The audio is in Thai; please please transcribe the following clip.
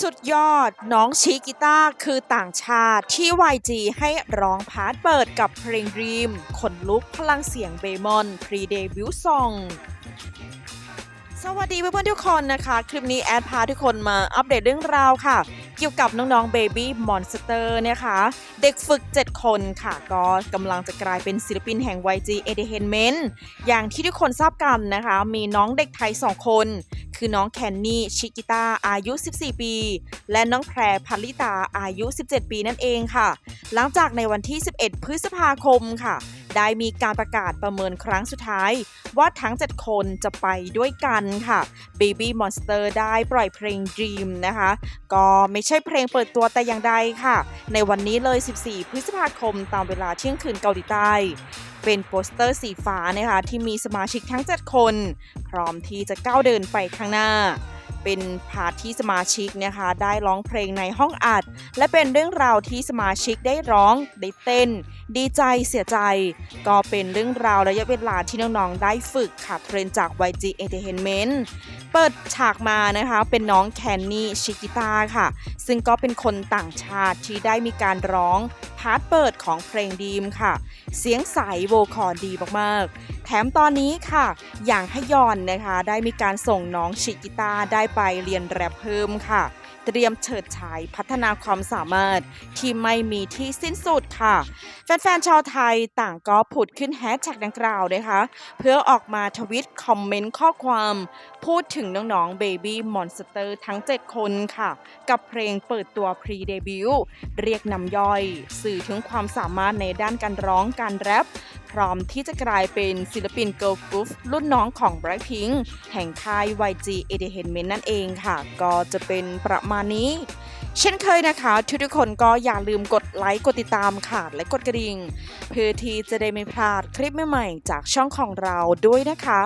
สุดยอดน้องชิกิต้าคือต่างชาติที่ YG ให้ร้องพาร์ทเปิดกับเพลง Dream ขนลุกพลังเสียงเบมอนพรีเดบิวซองสวัสดีเพื่อนๆทุกคนนะคะ คลิปนี้แอดพาทุกคนมาอัปเดตเรื่องราวค่ะ เกี่ยวกับน้องๆ Baby Monster นะคะ เด็กฝึก 7 คนค่ะ ก็กำลังจะกลายเป็นศิลปินแห่ง YG Entertainment อย่างที่ทุกคนทราบกันนะคะ มีน้องเด็กไทย 2 คน คือน้องแคนนี่ชิกิต้าอายุ 14 ปี และน้องแพรพัลลิตาอายุ 17 ปีนั่นเองค่ะ หลังจากในวันที่ 11 พฤษภาคมค่ะ ได้มีการประกาศประเมินครั้งสุดท้าย ว่าทั้ง 7 คนจะไปด้วยกันค่ะ Baby Monster ได้ปล่อยเพลง Dream นะคะ ก็ไม่ใช่เพลงเปิดตัวแต่อย่างใดค่ะ ในวันนี้เลย 14 พฤษภาคมตามเวลาเที่ยงคืนเกาหลีใต้ เป็นโปสเตอร์สีฟ้านะคะที่มีสมาชิกทั้ง 7 คน พร้อมที่จะก้าวเดินไปข้างหน้า เป็นพาร์ทที่สมาชิกนะคะได้ร้องเพลงในห้องอัด และเป็นเรื่องราวที่สมาชิกได้ร้องได้เต้น ดีใจเสียใจ ก็เป็นเรื่องราวระยะเวลาที่น้องๆได้ฝึกค่ะเทรนจาก YG Entertainment เปิดฉากมานะคะเป็นน้องแคนนี่ชิกิต้าค่ะ ซึ่งก็เป็นคนต่างชาติที่ได้มีการร้องพาร์ทเปิดของเพลงดีมค่ะ เสียงใสโวคอร์ดีมากๆ แถมตอนนี้ค่ะ อย่างฮยอนนะคะ ได้มีการส่งน้องชิกิต้าได้ไปเรียนแรปเพิ่มค่ะ เตรียมเฉิดฉายพัฒนาความสามารถที่ไม่มีที่สิ้นสุดค่ะ แฟนๆชาวไทยต่างก็ผุดขึ้นแฮชแท็กดังกล่าวนะคะ เพื่อออกมาทวิตคอมเมนต์ข้อความ พูดถึงน้องๆ Baby Monster ทั้ง 7 คนค่ะ กับเพลงเปิดตัวพรีเดบิวต์เรียกนำย่อย สื่อถึงความสามารถในด้านการร้องการแรป พร้อมที่จะกลายเป็นศิลปินเกิร์ลกรุ๊ปรุ่นน้องของ Blackpink แห่งค่าย YG Entertainment นั่นเองค่ะ ก็จะเป็นประมาณนี้ เช่นเคยนะคะทุกๆคนก็อย่าลืมกดไลค์กดติดตามค่ะและกดกระดิ่ง เพื่อที่จะได้ไม่พลาดคลิปใหม่ๆ จากช่องของเราด้วยนะคะ